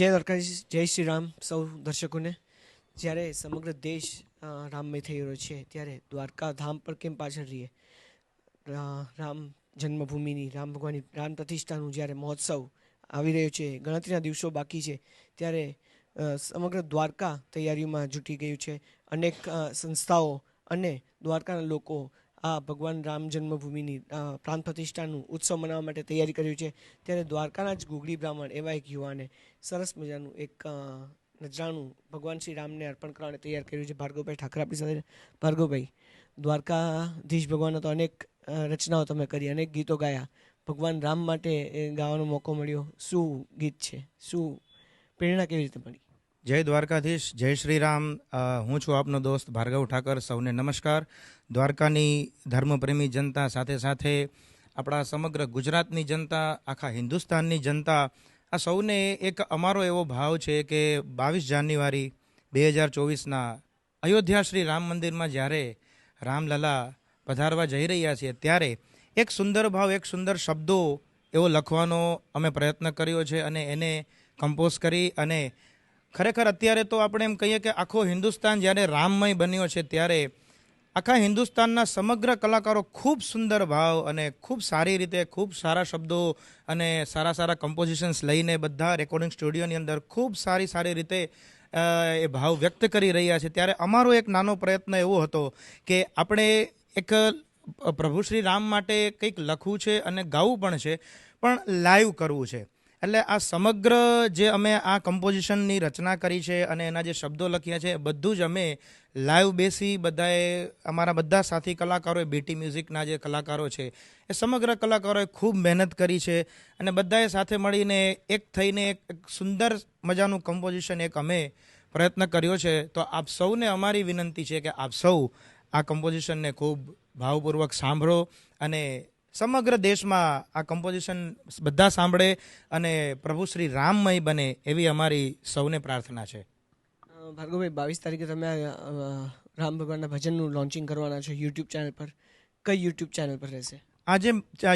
જય દ્વારકાધીશ, જય શ્રી રામ સૌ દર્શકોને. જ્યારે સમગ્ર દેશ રામમય થઈ રહ્યો છે, ત્યારે દ્વારકા ધામ પર કેમ પાછળ રહીએ? રામ જન્મભૂમિની, રામ ભગવાનની રામ પ્રતિષ્ઠાનું જ્યારે મહોત્સવ આવી રહ્યો છે, ગણતરીના દિવસો બાકી છે, ત્યારે સમગ્ર દ્વારકા તૈયારીઓમાં જૂટી ગયું છે. અનેક સંસ્થાઓ અને દ્વારકાના લોકો આ ભગવાન રામ જન્મભૂમિની પ્રાંત પ્રતિષ્ઠાનું ઉત્સવ મનાવવા માટે તૈયારી કર્યું છે. ત્યારે દ્વારકાના જ ગુગળી બ્રાહ્મણ એવા એક યુવાને સરસ મજાનું એક નજરાણું ભગવાન શ્રી રામને અર્પણ કરવાને તૈયાર કર્યું છે. ભાર્ગવભાઈ ઠાકર આપણી સાથે ભાર્ગવભાઈ, દ્વારકાધીશ ભગવાનના તો અનેક રચનાઓ તમે કરી, અનેક ગીતો ગાયા. ભગવાન રામ માટે ગાવાનો મોકો મળ્યો. શું ગીત છે? શું પ્રેરણા કેવી રીતે મળી? જય દ્વારકાધીશ, જય શ્રી રામ હું છું આપનો દોસ્ત ભાર્ગવ ઠાકર. સૌને નમસ્કાર. દ્વારકાની ધર્મપ્રેમી જનતા સાથે સાથે આપણા સમગ્ર ગુજરાતની જનતા, આખા હિન્દુસ્તાનની જનતા, આ સૌને એક અમારો એવો ભાવ છે કે બાવીસ જાન્યુઆરી બે હજાર ચોવીસના અયોધ્યા શ્રી રામ મંદિરમાં જ્યારે રામલલા પધારવા જઈ રહ્યા છીએ, ત્યારે એક સુંદર ભાવ, એક સુંદર શબ્દો એવો લખવાનો અમે પ્રયત્ન કર્યો છે અને એને કમ્પોઝ કરી અને ખરેખર અત્યારે તો આપણે એમ કહીએ કે આખો હિન્દુસ્તાન જ્યારે રામમય બન્યો છે, ત્યારે આખા હિન્દુસ્તાનના સમગ્ર કલાકારો ખૂબ સુંદર ભાવ અને ખૂબ સારી રીતે, ખૂબ સારા શબ્દો અને સારા સારા કમ્પોઝિશન્સ લઈને બધા રેકોર્ડિંગ સ્ટુડિયોની અંદર ખૂબ સારી સારી રીતે એ ભાવ વ્યક્ત કરી રહ્યા છે. ત્યારે અમારો એક નાનો પ્રયત્ન એવો હતો કે આપણે એક પ્રભુ શ્રી રામ માટે કંઈક લખવું છે અને ગાવું પણ છે, પણ લાઈવ કરવું છે. એટલે આ સમગ્ર જે અમે આ કમ્પોઝિશનની રચના કરી છે અને એના જે શબ્દો લખ્યા છે બધું જ અમે લાઈવ બેસી બધાએ, અમારા બધા સાથી કલાકારોએ બીટી મ્યુઝિકના જે કલાકારો છે, એ સમગ્ર કલાકારોએ ખૂબ મહેનત કરી છે અને બધાએ સાથે મળીને એક થઈને એક સુંદર મજાનું કમ્પોઝિશન એક અમે પ્રયત્ન કર્યો છે. તો આપ સૌને અમારી વિનંતી છે કે આપ સૌ આ કમ્પોઝિશનને ખૂબ ભાવપૂર્વક સાંભળો અને સમગ્ર દેશમાં આ કમ્પોઝિશન બધા સાંભળે અને પ્રભુ શ્રી રામમય બને એવી અમારી સૌને પ્રાર્થના છે. ભાર્ગવભાઈ, બાવીસ તારીખે તમે રામ ભગવાનના ભજનનું લોન્ચિંગ કરવાના છો યુટ્યુબ ચેનલ પર. કઈ યુટ્યુબ ચેનલ પર રહેશે? આ જે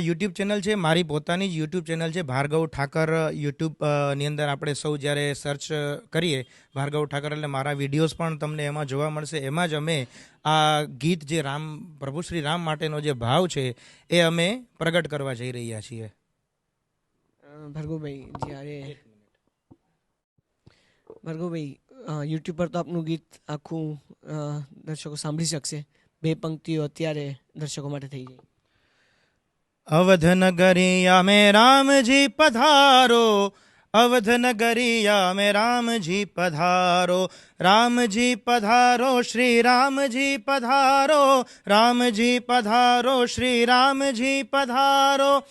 યુટ્યુબ ચેનલ છે, મારી પોતાની જ યુટ્યુબ ચેનલ છે, ભાર્ગવ ઠાકર યુટ્યુબની અંદર આપણે સૌ જ્યારે સર્ચ કરીએ, ભાર્ગવ ઠાકર એટલે મારા વિડીયોઝ પણ તમને એમાં જોવા મળશે. એમાં જ અમે આ ગીત જે રામ, પ્રભુ શ્રી રામ માટેનો જે ભાવ છે, એ અમે પ્રગટ કરવા જઈ રહ્યા છીએ. ભાર્ગવભાઈ, જ્યારે ભાર્ગવભાઈ યુટ્યુબ પર તો આપનું ગીત આખું દર્શકો સાંભળી શકશે. બે પંક્તિઓ અત્યારે દર્શકો માટે થઈ જાય અવધ નગરિયા મેં રામજી પધારો અવધ નગરિયા મેં રામજી પધારો રામજી પધારો શ્રી રામજી પધારો રામજી પધારો શ્રી રામજી પધારો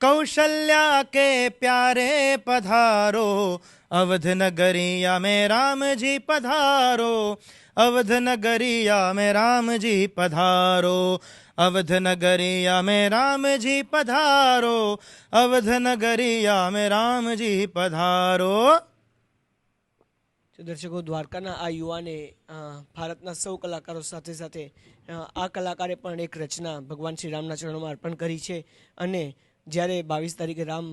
કૌશલ્યા કે પ્યારે પધારો અવધ નગરિયા મેં રામજી પધારો. અવધ નગરિયા મેં રામજી પધારો. અવધ નગરિયા મેં રામજી પધારો. અવધ નગરિયા મેં રામજી પધારો. દર્શકો, દ્વારકાના આ યુવાને ભારતના સૌ કલાકારો સાથે સાથે આ કલાકારે પણ એક રચના ભગવાન શ્રી રામના ચરણોમાં અર્પણ કરી છે અને જ્યારે બાવીસ તારીખે રામ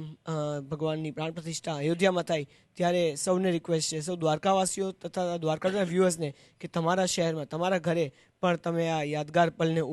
ભગવાનની પ્રાણ પ્રતિષ્ઠા અયોધ્યામાં થાય, ત્યારે સૌને રિક્વેસ્ટ છે, સૌ દ્વારકાવાસીઓ તથા દ્વારકાના વ્યૂઅર્સને કે તમારા શહેરમાં, તમારા ઘરે પણ તમે આ યાદગાર પલને